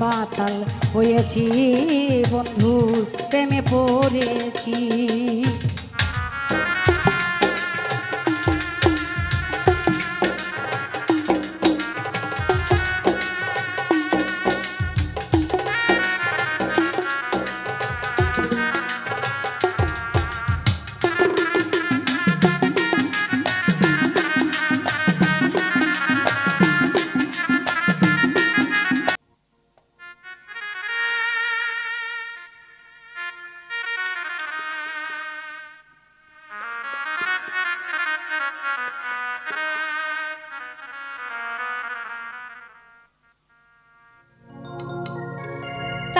মাতাল হয়েছি বন্ধু প্রেমে পড়েছি।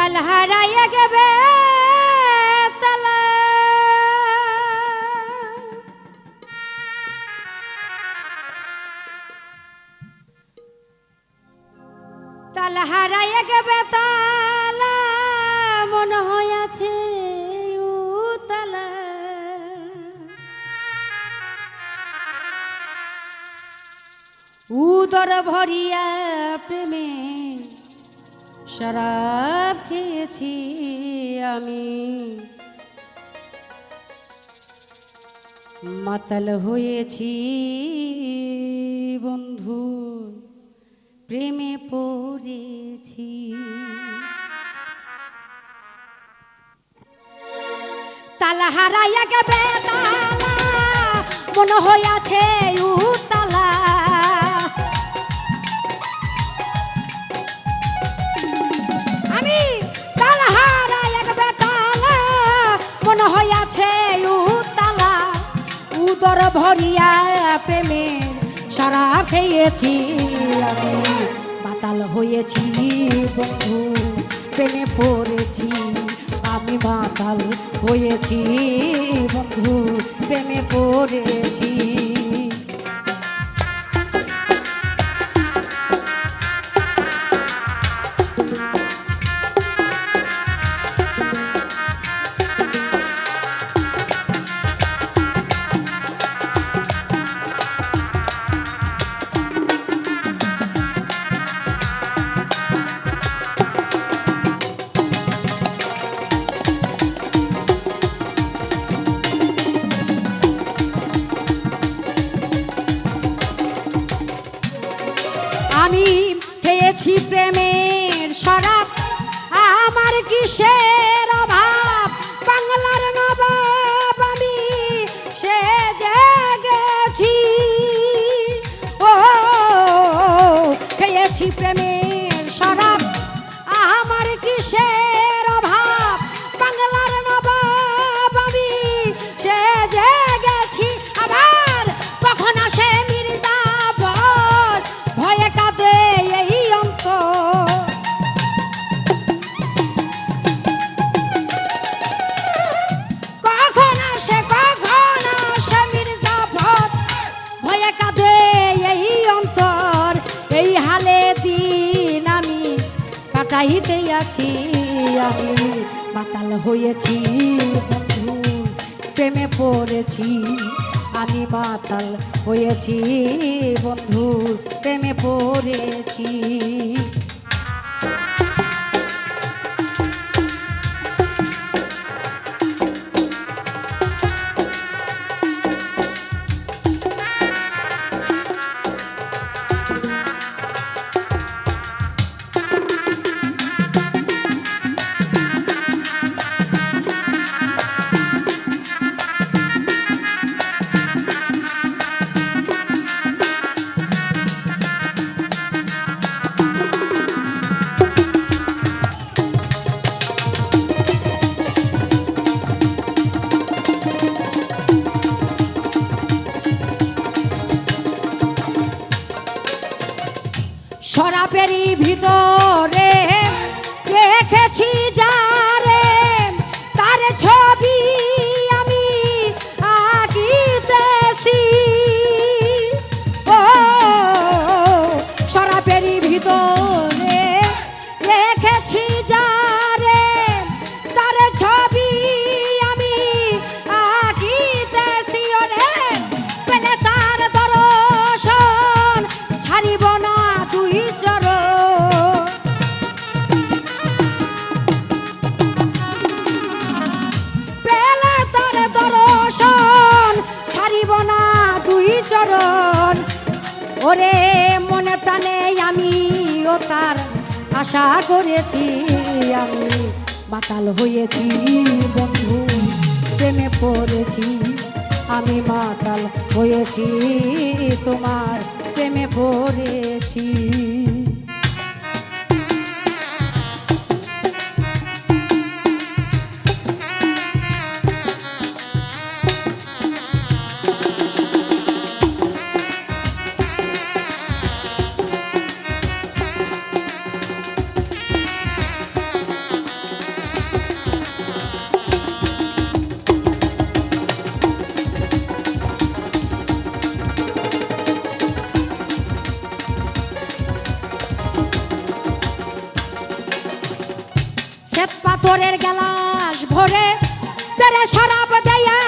তাল হারাইয়া গেবে তালা। গেবে তালা মন হইয়াছে তালা। উদর ভরিয়া প্রেমে শরাব খেয়েছি আমি। মাতাল হয়েছি বন্ধু, প্রেমে পড়েছি। তালা হারাইয়া গেবে তালা, মনে হইয়াছে উতালা ভরিয়া প্রেমে সারা খেয়েছি মাতাল হয়েছি বন্ধু, প্রেমে পড়েছি আমি। বাতাল হয়েছি বন্ধু, প্রেমে পড়েছি। খেয়েছি প্রেমের শরাব আমার কিসের অভাব? বাংলার নবাব আমি সে জেগেছি ও খেয়েছি প্রেমের কাটাইতে আছি আমি। মাতাল হয়েছি প্রেমে পড়েছি। আমি মাতাল হয়েছি বন্ধু প্রেমে পড়েছি। শরাবেরই ভিতরে রেখেছি যারে তার ছবি আশা করেছি আমি মাতাল হয়েছি বন্ধু প্রেমে পড়েছি আমি মাতাল হয়েছি তোমার প্রেমে পড়েছি। পাথরের গেলাস ভরে তেরে শরাব দেয়া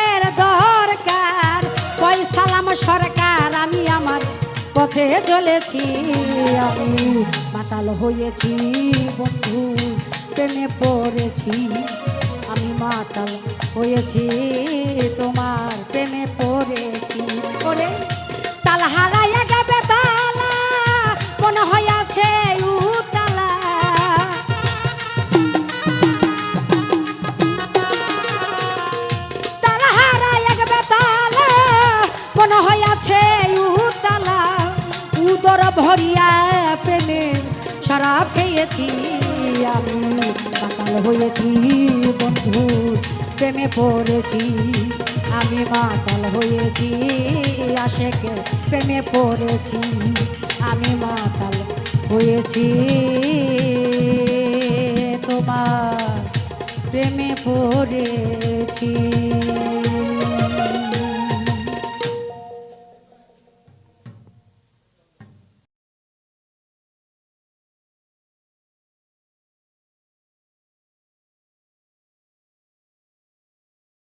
কিসের দরকার। কই সালাম সরকার, আমি আমার পথে চলেছি। আমি মাতাল হয়েছি বন্ধু, প্রেমে পড়েছি। আমি মাতাল হয়েছি। ভরিয়া প্রেমে সারা খেয়েছি আমি। মাতাল হয়েছি বন্ধু, প্রেমে পড়েছি আমি। মাতাল হয়েছি আশেকে, প্রেমে পড়েছি আমি। মাতাল হয়েছি তোমার প্রেমে পড়েছি।